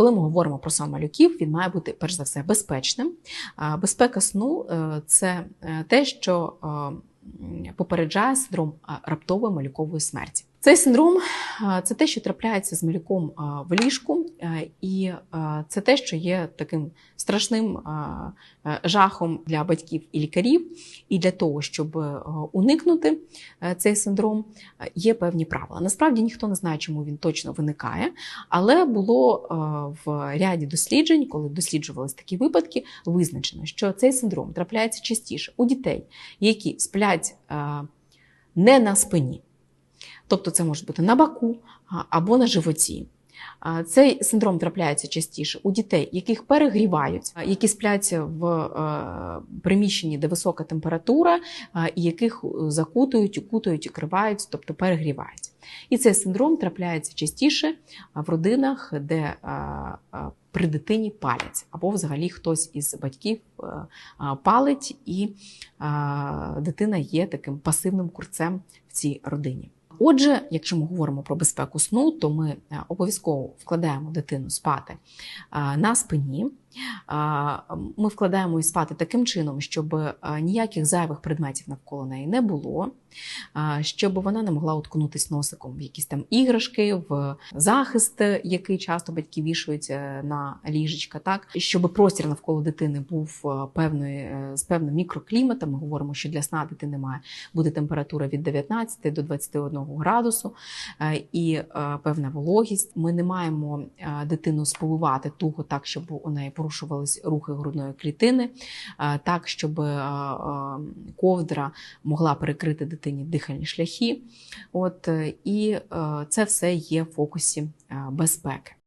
Коли ми говоримо про сон малюків, він має бути перш за все безпечним. Безпека сну е, це е, те, що е, попереджає синдром раптової малюкової смерті. Цей синдром це те, що трапляється з малюком в ліжку, е, і це те, що є таким страшним е, жахом для батьків і лікарів. І для того, щоб е, уникнути е, цей синдром, е, є певні правила. Насправді ніхто не знає, чому він точно виникає, але було е, в ряді досліджень, коли досліджувалися такі випадки, визначено, що цей синдром трапляється частіше у дітей, які сплять е, не на спині. Тобто це може бути на боку а, або на животі. Цей синдром трапляється частіше у дітей, яких перегрівають, які сплять в е, приміщенні, де висока температура, і яких е, закутують, укутують, укривають, тобто перегрівають. І цей синдром трапляється частіше в родинах, де а, при дитині палять, або взагалі хтось із батьків е, палить, і дитина є таким пасивним курцем в цій родині. Отже, якщо ми говоримо про безпеку сну, то ми е, обов'язково вкладаємо дитину спати е, на спині. Е, Ми вкладаємо її спати таким чином, щоб е, ніяких зайвих предметів навколо неї не було, е, щоб вона не могла уткнутися носиком в якісь там іграшки, в захист, який часто батьки вішають е, на ліжечка, так щоб простір навколо дитини був е, певної е, з певним мікрокліматом. Ми говоримо, що для сна дитини має бути температура від 19 до 21 градусу е, і е, певна вологість. Ми не маємо е, дитину сповивати туго так, щоб у неї порушувались рухи грудної клітини, е, так, щоб е, е, ковдра могла перекрити дитині дихальні шляхи. От, і це все є в фокусі безпеки.